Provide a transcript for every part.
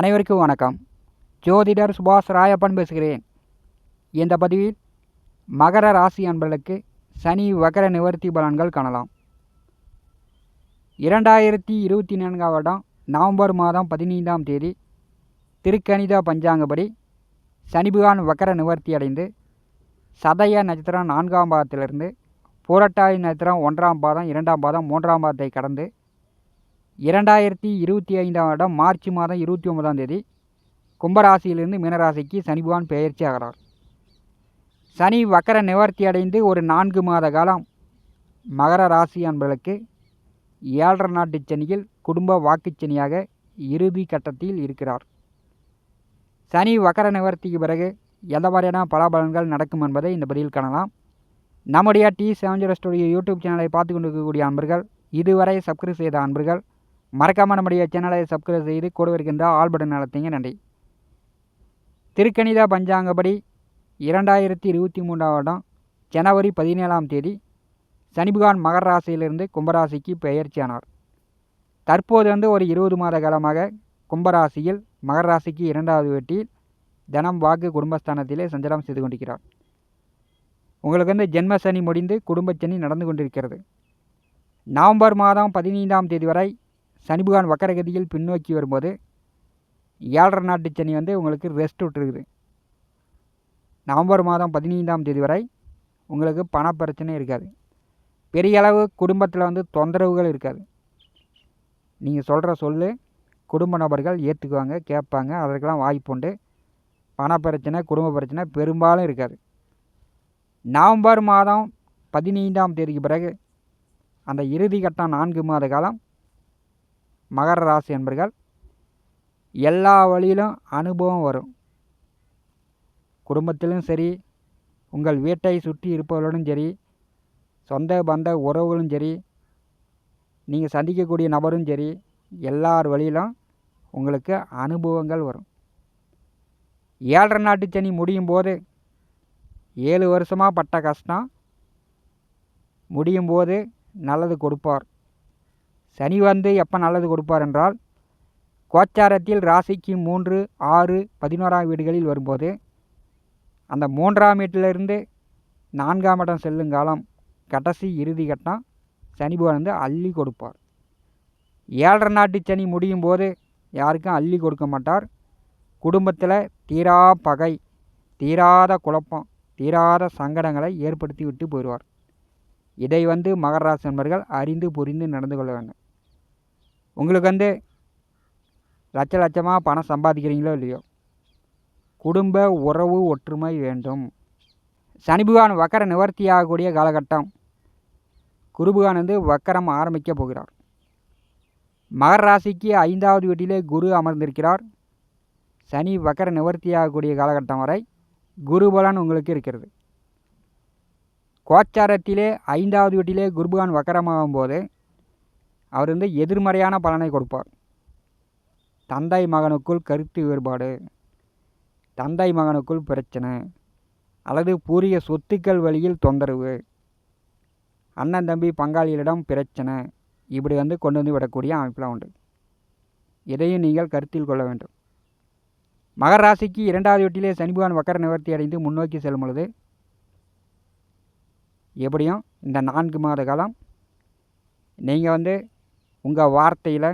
அனைவருக்கும் வணக்கம். ஜோதிடர் சுபாஷ் ராயப்பன் பேசுகிறேன். இந்த பதிவில் மகர ராசி அன்பர்களுக்கு சனி வகர நிவர்த்தி பலன்கள் காணலாம். இரண்டாயிரத்தி இருபத்தி நான்காம் வருடம் நவம்பர் மாதம் பதினைந்தாம் தேதி திருக்கணித பஞ்சாங்கப்படி சனிபுகான் வக்கர நிவர்த்தி அடைந்து சதய நட்சத்திரம் நான்காம் பாதத்திலிருந்து பூரட்டாதி நட்சத்திரம் ஒன்றாம் பாதம் இரண்டாம் பாதம் மூன்றாம் பாதத்தை கடந்து இரண்டாயிரத்தி இருபத்தி ஐந்தாம் வருடம் மார்ச் மாதம் இருபத்தி ஒன்பதாம் தேதி கும்பராசியிலிருந்து மீனராசிக்கு சனி பகவான் பெயர்ச்சி ஆகிறார். சனி வக்கர நிவர்த்தி அடைந்து ஒரு நான்கு மாத காலம் மகர ராசி அன்பர்களுக்கு ஏழரை நாட்டு சனியில் குடும்ப வாக்குச்சனியாக இறுதி கட்டத்தில் இருக்கிறார். சனி வக்கர நிவர்த்திக்கு பிறகு எந்த மாதிரியான பலாபலன்கள் நடக்கும் என்பதை இந்த பதிவில் காணலாம். நம்முடைய T seven zero studio YouTube சேனலை பார்த்து கொண்டிருக்கக்கூடிய அன்பர்கள் இதுவரை சப்ஸ்கிரைப் செய்த அன்பர்கள் மறக்காமல் நம்முடைய சேனலை சப்ஸ்கிரைப் செய்து கூட இருக்கின்ற ஆல் பட்டன் நடத்தீங்க நன்றி. திருக்கணித பஞ்சாங்கப்படி இரண்டாயிரத்தி இருபத்தி மூன்றாம் வருடம் ஜனவரி பதினேழாம் தேதி சனிபுகான் மகர ராசியிலிருந்து கும்பராசிக்கு பெயர்ச்சியானார். தற்போது வந்து ஒரு இருபது மாத காலமாக கும்பராசியில் மகர ராசிக்கு இரண்டாவது வெட்டியில் தனம் வாக்கு குடும்பஸ்தானத்திலே சஞ்சலம் செய்து கொண்டிருக்கிறார். உங்களுக்கு வந்து ஜென்ம சனி முடிந்து குடும்ப சனி நடந்து கொண்டிருக்கிறது. நவம்பர் மாதம் பதினைந்தாம் தேதி வரை சனிபகவான் வக்கரகதியில் பின்னோக்கி வரும்போது ஏழரை நாட்டு சனி வந்து உங்களுக்கு ரெஸ்ட் விட்டுருக்குது. நவம்பர் மாதம் பதினைந்தாம் தேதி வரை உங்களுக்கு பண பிரச்சனை இருக்காது. பெரிய அளவு குடும்பத்தில் வந்து தொந்தரவுகள் இருக்காது. நீங்கள் சொல்கிற சொல்லு குடும்ப நபர்கள் ஏற்றுக்குவாங்க கேட்பாங்க அதற்கெல்லாம் வாய்ப்புண்டு பண பிரச்சனை குடும்ப பிரச்சனை பெரும்பாலும் இருக்காது. நவம்பர் மாதம் பதினைந்தாம் தேதிக்கு பிறகு அந்த இறுதி கட்டம் நான்கு மாத காலம் மகர ராசி என்பர்கள் எல்லா வழியிலும் அனுபவம் வரும். குடும்பத்திலும் சரி உங்கள் வீட்டை சுற்றி இருப்பவர்களும் சரி சொந்த பந்த உறவுகளும் சரி நீங்கள் சந்திக்கக்கூடிய நபரும் சரி எல்லார் வழியிலும் உங்களுக்கு அனுபவங்கள் வரும். ஏழரை நாட்டு சனி முடியும் போது ஏழு வருஷமாக பட்ட கஷ்டம் முடியும் போது நல்லது கொடுப்பார். சனி வந்து எப்போ நல்லது கொடுப்பார் என்றால் கோச்சாரத்தில் ராசிக்கு மூன்று ஆறு பதினோராம் வீடுகளில் வரும்போது அந்த மூன்றாம் வீட்டிலிருந்து நான்காம் இடம் செல்லும் காலம் கடைசி இறுதி கட்டம் சனி பகவான் வந்து அள்ளி கொடுப்பார். ஏழரை நாட்டு சனி முடியும் போது யாருக்கும் அள்ளி கொடுக்க மாட்டார். குடும்பத்தில் தீரா பகை தீராத குழப்பம் தீராத சங்கடங்களை ஏற்படுத்தி விட்டு போயிடுவார். இதை வந்து மகர நண்பர்கள் அறிந்து புரிந்து நடந்து கொள்ள வேண்டும். உங்களுக்கு வந்து லட்ச லட்சமாக பணம் சம்பாதிக்கிறீங்களோ இல்லையோ குடும்ப உறவு ஒற்றுமை வேண்டும். சனி பகவான் வக்கர நிவர்த்தி ஆகக்கூடிய காலகட்டம் குருபகான் வந்து வக்கரம் ஆரம்பிக்க போகிறார். மகர ராசிக்கு ஐந்தாவது வீட்டிலே குரு அமர்ந்திருக்கிறார். சனி வக்கர நிவர்த்தி ஆகக்கூடிய காலகட்டம் வரை குருபலன் உங்களுக்கு இருக்கிறது. கோச்சாரத்திலே ஐந்தாவது வீட்டிலே குருபகான் வக்கரமாகும் போது அவர் வந்து எதிர்மறையான பலனை கொடுப்பார். தந்தை மகனுக்குள் கருத்து வேறுபாடு தந்தை மகனுக்குள் பிரச்சனை அல்லது பூரிய சொத்துக்கள் வழியில் தொந்தரவு அண்ணன் தம்பி பங்காளிகளிடம் பிரச்சனை இப்படி வந்து கொண்டு வந்து விடக்கூடிய அமைப்பெலாம் உண்டு. இதையும் நீங்கள் கருத்தில் கொள்ள வேண்டும். மகர ராசிக்கு இரண்டாவது வீட்டிலே சனிபகவான் வக்கர நிவர்த்தி அடைந்து முன்னோக்கி செல்லும் பொழுது எப்படியும் இந்த நான்கு மாத காலம் நீங்கள் வந்து உங்கள் வார்த்தையில்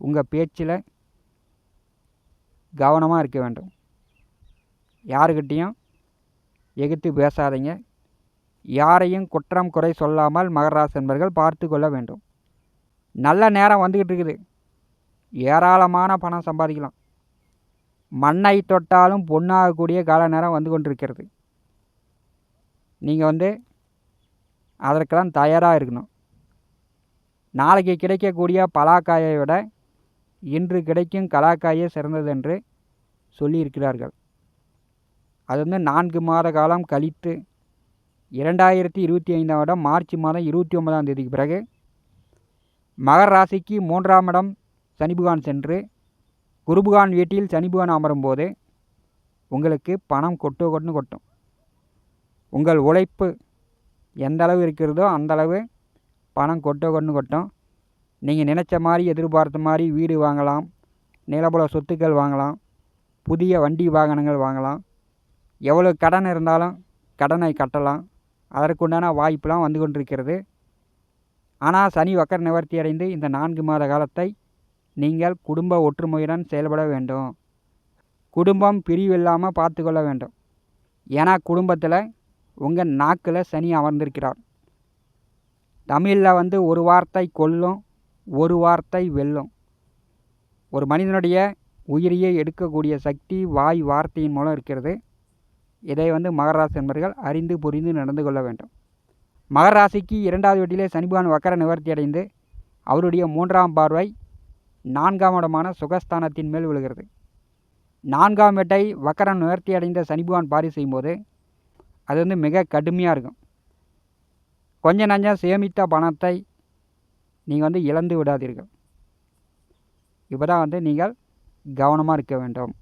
உங்கள் பேச்சில் கவனமாக இருக்க வேண்டும். யாருக்கிட்டேயும் எதிர்த்து பேசாதீங்க. யாரையும் குற்றம் குறை சொல்லாமல் மகராசி என்பர்கள் பார்த்து கொள்ள வேண்டும். நல்ல நேரம் வந்துக்கிட்டு இருக்குது. ஏராளமான பணம் சம்பாதிக்கலாம். மண்ணை தொட்டாலும் பொண்ணாகக்கூடிய கால நேரம் வந்து கொண்டிருக்கிறது. நீங்கள் வந்து அதற்கெல்லாம் தயாராக இருக்கணும். நாளைக்கு கிடைக்கக்கூடிய பலாக்காயை விட இன்று கிடைக்கும் கலாக்காயே சிறந்தது என்று சொல்லியிருக்கிறார்கள். அது வந்து நான்கு மாத காலம் கழித்து இரண்டாயிரத்தி இருபத்தி ஐந்தாம் இடம் மார்ச் மாதம் இருபத்தி ஒன்பதாம் தேதிக்கு பிறகு மகர ராசிக்கு மூன்றாம் இடம் சனிபுகான் சென்று குருபுகான் வீட்டில் சனிபுகான் அமரும்போது உங்களுக்கு பணம் கொட்டு கொட்டுன்னு கொட்டும். உங்கள் உழைப்பு எந்த அளவு இருக்கிறதோ அந்தளவு பணம் கொட்ட கொன்று கொட்டும். நீங்கள் நினச்ச மாதிரி எதிர்பார்த்த மாதிரி வீடு வாங்கலாம். நிலபுல சொத்துக்கள் வாங்கலாம். புதிய வண்டி வாகனங்கள் வாங்கலாம். எவ்வளோ கடன் இருந்தாலும் கடனை கட்டலாம். அதற்குண்டான வாய்ப்பெலாம் வந்து கொண்டிருக்கிறது. ஆனால் சனி வக்கர நிவர்த்தி அடைந்து இந்த நான்கு மாத காலத்தை நீங்கள் குடும்ப ஒற்றுமையுடன் செயல்பட வேண்டும். குடும்பம் பிரிவில்லாமல் பார்த்து கொள்ள வேண்டும். ஏன்னா குடும்பத்தில் உங்கள் நாக்கில் சனி அமர்ந்திருக்கிறார். தமிழில் வந்து ஒரு வார்த்தை கொல்லும் ஒரு வார்த்தை வெல்லும். ஒரு மனிதனுடைய உயிரியை எடுக்கக்கூடிய சக்தி வாய் வார்த்தையின் மூலம் இருக்கிறது. இதை வந்து மகராசி என்பர்கள் அறிந்து புரிந்து நடந்து கொள்ள வேண்டும். மகராசிக்கு இரண்டாவது வீட்டிலே சனிபகவான் வக்கர நிவர்த்தி அடைந்து அவருடைய மூன்றாம் பார்வை நான்காம் இடமான சுகஸ்தானத்தின் மேல் விழுகிறது. நான்காம் வீட்டை வக்கரன் நிவர்த்தி அடைந்த சனிபகவான் பாரி செய்யும்போது அது வந்து மிக கடுமையாக இருக்கும். கொஞ்சம் நஞ்சம் சேமித்த பணத்தை நீங்கள் வந்து இழந்து விடாதீர்கள். இப்போ தான் வந்து நீங்கள் கவனமாக இருக்க வேண்டும்.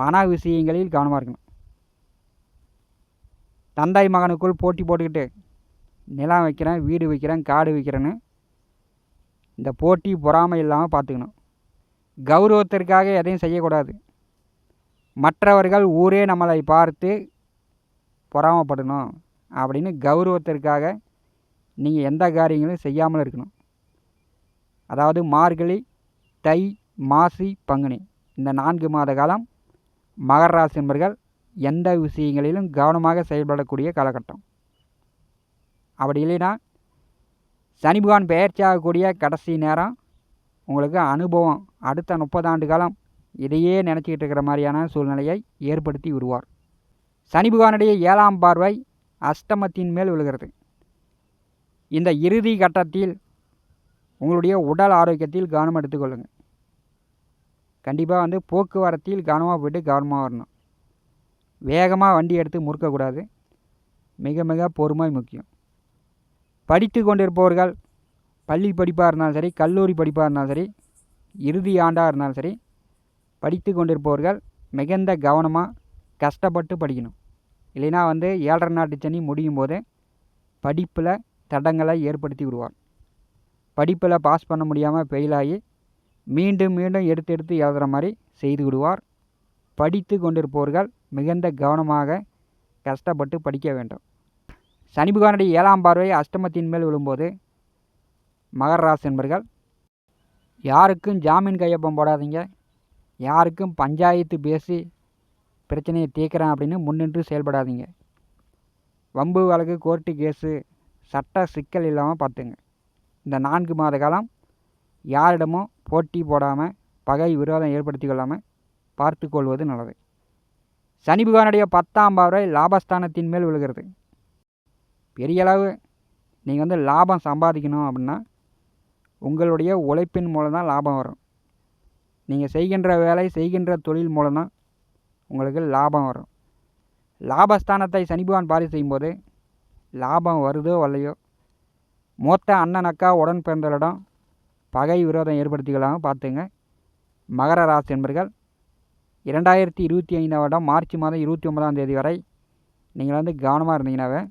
பண விஷயங்களில் கவனமாக இருக்கணும். தந்தை மகனுக்குள் போட்டி போட்டுக்கிட்டு நிலம் வைக்கிறேன் வீடு வைக்கிறேன் காடு வைக்கிறேன்னு இந்த போட்டி பொறாமை இல்லாமல் பார்த்துக்கணும். கௌரவத்திற்காக எதையும் செய்யக்கூடாது. மற்றவர்கள் ஊரே நம்மளை பார்த்து பொறாமப்படணும். அப்படின்னு கௌரவத்திற்காக நீங்கள் எந்த காரியங்களும் செய்யாமல் இருக்கணும். அதாவது மார்கழி தை மாசி பங்குனி இந்த நான்கு மாத காலம் மகர ராசி எந்த விஷயங்களிலும் கவனமாக செயல்படக்கூடிய காலகட்டம். அப்படி இல்லைன்னா சனி பகவான் பெயர்ச்சியாகக்கூடிய கடைசி நேரம் உங்களுக்கு அனுபவம் அடுத்த முப்பது ஆண்டு காலம் இதையே நினச்சிக்கிட்டு இருக்கிற மாதிரியான சூழ்நிலையை ஏற்படுத்தி விடுவார். சனி பகவானுடைய ஏழாம் பார்வை அஷ்டமத்தின் மேல் விழுகிறது. இந்த இறுதி கட்டத்தில் உங்களுடைய உடல் ஆரோக்கியத்தில் கவனம் எடுத்துக்கொள்ளுங்கள் கண்டிப்பாக வந்து போக்குவரத்தில் கவனமாக போய்ட்டு கவனமாக வரணும். வேகமாக வண்டி எடுத்து முறுக்கக்கூடாது. மிக மிக பொறுமை முக்கியம். படித்து கொண்டிருப்பவர்கள் பள்ளி படிப்பாக இருந்தாலும் சரி கல்லூரி படிப்பாக இருந்தாலும் சரி இறுதி ஆண்டாக இருந்தாலும் சரி படித்து கொண்டிருப்பவர்கள் மிகுந்த கவனமாக கஷ்டப்பட்டு படிக்கணும். இல்லைன்னா வந்து ஏழரை நாட்டு சனி முடியும் போது படிப்பில் தடங்களை ஏற்படுத்தி விடுவார் படிப்பில் பாஸ் பண்ண முடியாமல் ஃபெயிலாகி மீண்டும் மீண்டும் எடுத்து எடுத்து எழுதுகிற மாதிரி செய்து விடுவார். படித்து கொண்டிருப்பவர்கள் மிகுந்த கவனமாக கஷ்டப்பட்டு படிக்க வேண்டும். சனி பகவானுடைய ஏழாம் பார்வை அஷ்டமத்தின் மேல் விழும்போது மகர ராசி என்பர்கள் யாருக்கும் ஜாமீன் கையொப்பம் போடாதீங்க. யாருக்கும் பஞ்சாயத்து பேசி பிரச்சனையை தீர்க்குறேன் அப்படின்னு முன்னின்று செயல்படாதீங்க. வம்பு வழக்கு கோர்ட்டு கேஸு சட்ட சிக்கல் இல்லாமல் பார்த்துங்க. இந்த நான்கு மாத காலம் யாரிடமும் போட்டி போடாமல் பகை விரோதம் ஏற்படுத்தி கொள்ளாமல் பார்த்து கொள்வது நல்லது. சனி பகவானுடைய பத்தாம் பார்வை லாபஸ்தானத்தின் மேல் விழுகிறது. பெரிய அளவு நீங்கள் வந்து லாபம் சம்பாதிக்கணும் அப்படின்னா உங்களுடைய உழைப்பின் மூலம் தான் லாபம் வரும். நீங்கள் செய்கின்ற வேலை செய்கின்ற தொழில் மூலம் தான் உங்களுக்கு லாபம் வரும். லாபஸ்தானத்தை சனி பகவான் பாரி செய்யும்போது லாபம் வருதோ வரலையோ மூத்த அண்ணன் அக்கா உடன் பிறந்தவரிடம் பகை விரோதம் ஏற்படுத்திக்கலாம் பார்த்துங்க. மகர ராசி என்பர்கள் இரண்டாயிரத்தி இருபத்தி ஐந்தாம் வருடம் மார்ச் மாதம் இருபத்தி ஒன்பதாம் தேதி வரை நீங்கள் வந்து கவனமாக இருந்தீங்கன்னாவே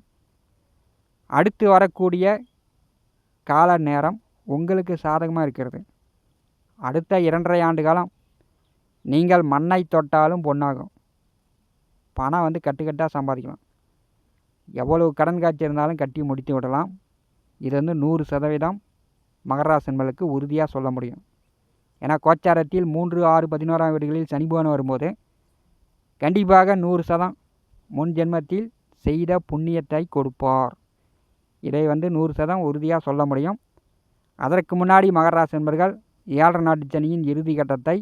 அடுத்து வரக்கூடிய கால நேரம் உங்களுக்கு சாதகமாக இருக்கிறது. அடுத்த இரண்டரை ஆண்டு காலம் நீங்கள் மண்ணை தொட்டாலும் பொண்ணாகும் பணம் வந்து கட்டுக்கட்டாக சம்பாதிக்கலாம். எவ்வளவு கடன் காட்சி இருந்தாலும் கட்டி முடித்து விடலாம். இது வந்து நூறு சதவீதம் மகராசன்களுக்கு உறுதியாக சொல்ல முடியும். ஏன்னா கோச்சாரத்தில் மூன்று ஆறு பதினோராம் வீடுகளில் சனி பகவான் வரும்போது கண்டிப்பாக நூறு சதம் முன் ஜென்மத்தில் செய்த புண்ணியத்தை கொடுப்பார். இதை வந்து நூறு சதம் உறுதியாக சொல்ல முடியும். அதற்கு முன்னாடி மகராசி என்பர்கள் ஏழரை நாட்டு சனியின் இறுதி கட்டத்தை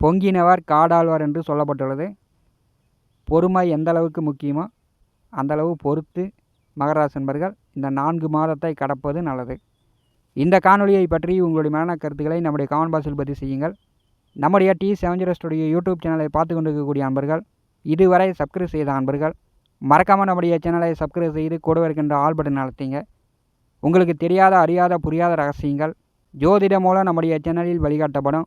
பொங்கினவர் காடாழ்வார் என்று சொல்லப்பட்டுள்ளது. பொறுமை எந்த அளவுக்கு முக்கியமோ அந்தளவு பொறுத்து மகராசி நண்பர்கள் இந்த நான்கு மாதத்தை கடப்பது நல்லது. இந்த காணொலியை பற்றி உங்களுடைய மரண கருத்துக்களை நம்முடைய காமன் பாக்ஸில் பதிவு செய்யுங்கள். நம்முடைய T seven zero studio YouTube சேனலை பார்த்து கொண்டிருக்கக்கூடிய அன்பர்கள் இதுவரை சப்ஸ்கிரைப் செய்த அன்பர்கள் மறக்காமல் நம்முடைய சேனலை சப்ஸ்கிரைப் செய்து கூட இருக்கின்ற ஆல் பட்டன் நடத்திங்க உங்களுக்கு தெரியாத அறியாத புரியாத ரகசியங்கள் ஜோதிடம் மூலம் நம்முடைய சேனலில் வழிகாட்டப்படும்.